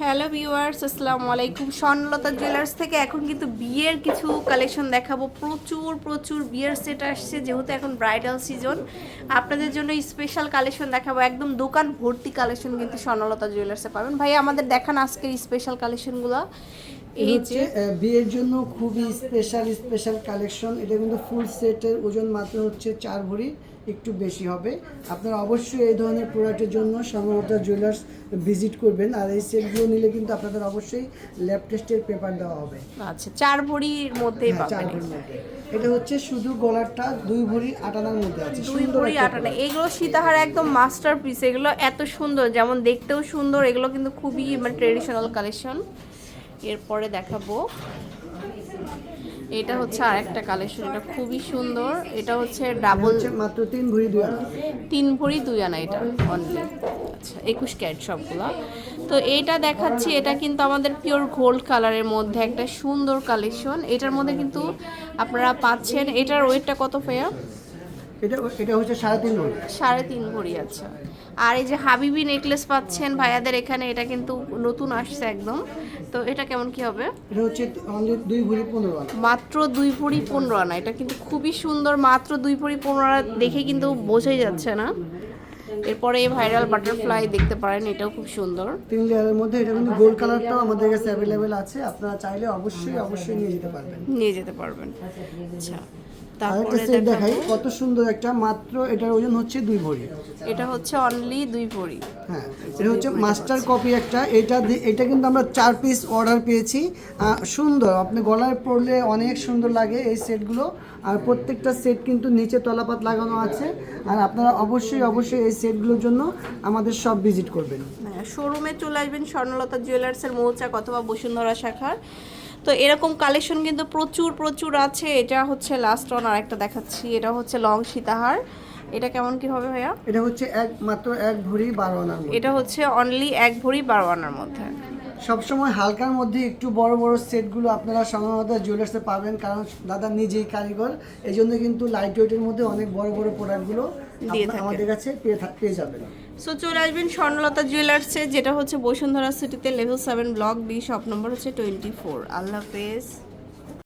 Hello viewers, আসসালামু আলাইকুম। স্বর্ণলতা jewellers থেকে এখন কিন্তু বিয়ের কিছু কালেকশন দেখাবো। প্রচুর প্রচুর বিয়ের সেট আসছে, যেহেতু এখন ব্রাইডাল সিজন। আপনাদের জন্য স্পেশাল কালেকশন দেখাবো। একদম দোকান ভর্তি কালেকশন কিন্তু স্বর্ণলতা জুয়েলার্সে পাবেন। ভাই আমাদের দেখান আজকের স্পেশাল কালেকশনগুলো এই হচ্ছে বিয়ের জন্য খুবই স্পেশাল স্পেশাল কালেকশন এটা কিন্তু ফুল সেটের ওজন মাত্র হচ্ছে চার ভরি একটু বেশি হবে। আপনারা অবশ্যই এই ধরনের প্রোডাক্টের জন্য সমরতা জুয়েলার্স ভিজিট করবেন। আর এই সেটগুলো নিলে কিন্তু আপনাদের অবশ্যই ল্যাব টেস্টের পেপার দেওয়া হবে। আচ্ছা চার ভরির মধ্যেই হ্যাঁ, চার ভরির মধ্যে। এটা হচ্ছে শুধু গলারটা দুই ভরি আটানার মধ্যে আছে। দুই ভরি আটানা। এগুলো সীতাহার একদম মাস্টার পিস এগুলো এত সুন্দর যেমন দেখতেও সুন্দর এগুলো কিন্তু খুবই মানে ট্রেডিশনাল কালেকশন এরপরে দেখাবো। এটা হচ্ছে আর একটা কালেকশন এটা খুবই সুন্দর। এটা হচ্ছে ডাবল মাত্র তিন ভরি দুই আনা। তিন ভরি দুই আনা এটা অনলি আচ্ছা একুশ ক্যারেট সবগুলো। তো এইটা দেখাচ্ছি এটা কিন্তু আমাদের পিওর গোল্ড কালারের মধ্যে একটা সুন্দর কালেকশন। এটার মধ্যে কিন্তু আপনারা পাচ্ছেন এটার ওয়েটটা কত পেয়া এটা এটা হচ্ছে সাড়ে তিন ভরি। সাড়ে তিন ভরি আচ্ছা। আর এই যে হাবিবি নেকলেস পাচ্ছেন ভাইয়াদের এখানে এটা কিন্তু নতুন আসছে একদম। তো এটা কেমন কি হবে? এটা হচ্ছে দুই ভরি পনেরো আনা। মাত্র দুই ভরি পনেরো আনা। এটা কিন্তু খুবই সুন্দর মাত্র দুই ভরি পনেরো আনা দেখে কিন্তু বোঝাই যাচ্ছে না। এরপরে এই ভাইরাল বাটারফ্লাই দেখতে পারেন এটাও খুব সুন্দর। তিন লেয়ারের মধ্যে এটা কিন্তু গোল্ড কালারটাও আমাদের কাছে অ্যাভেলেবেল আছে আপনারা চাইলে অবশ্যই অবশ্যই নিয়ে যেতে পারবেন। নিয়ে যেতে পারবেন। আচ্ছা আরেকটা সেট দেখাই কত সুন্দর একটা মাত্র এটার ওজন হচ্ছে দুই ভরি। এটা হচ্ছে অনলি দুই ভরি। হ্যাঁ এটা হচ্ছে মাস্টার কপি একটা এটা এটা কিন্তু আমরা চার পিস অর্ডার পেয়েছি। সুন্দর আপনি গলায় পরলে অনেক সুন্দর লাগে এই সেটগুলো আর প্রত্যেকটা সেট কিন্তু নিচে তলাপাত লাগানো আছে। আর আপনারা অবশ্যই অবশ্যই এই সেটগুলোর জন্য আমাদের সব ভিজিট করবেন। শোরুমে হ্যাঁ, চলে আসবেন স্বর্ণলতা জুয়েলার্সের মৌচাক অথবা বসুন্ধরা শাখার। তো এরকম কালেকশন কিন্তু প্রচুর প্রচুর আছে। এটা হচ্ছে লাস্ট ওয়ান আর একটা দেখাচ্ছি। এটা হচ্ছে লং সীতাহার। এটা কেমন কি হবে ভাইয়া? এটা হচ্ছে এক মাত্র এক ভরি বারো আনার এটা হচ্ছে অনলি এক ভরি বারো আনার মধ্যে। সবসময় হালকার মধ্যে একটু বড় বড় সেটগুলো আপনারা সময়মতো জুয়েলার্সে পাবেন কারণ দাদা নিজেই কারিগর। এই জন্য কিন্তু লাইট ওয়েটের মধ্যে অনেক বড় বড় প্রোডাক্টগুলো দিয়ে থাকে। আমাদের কাছে পেয়ে যাবেন। সো চলে আসবেন স্বর্ণলতা জুয়েলার্সে যেটা হচ্ছে বসুন্ধরা সিটিতে level seven block B shop number হচ্ছে টোয়েন্টি ফোর আল্লাহ হাফেজ।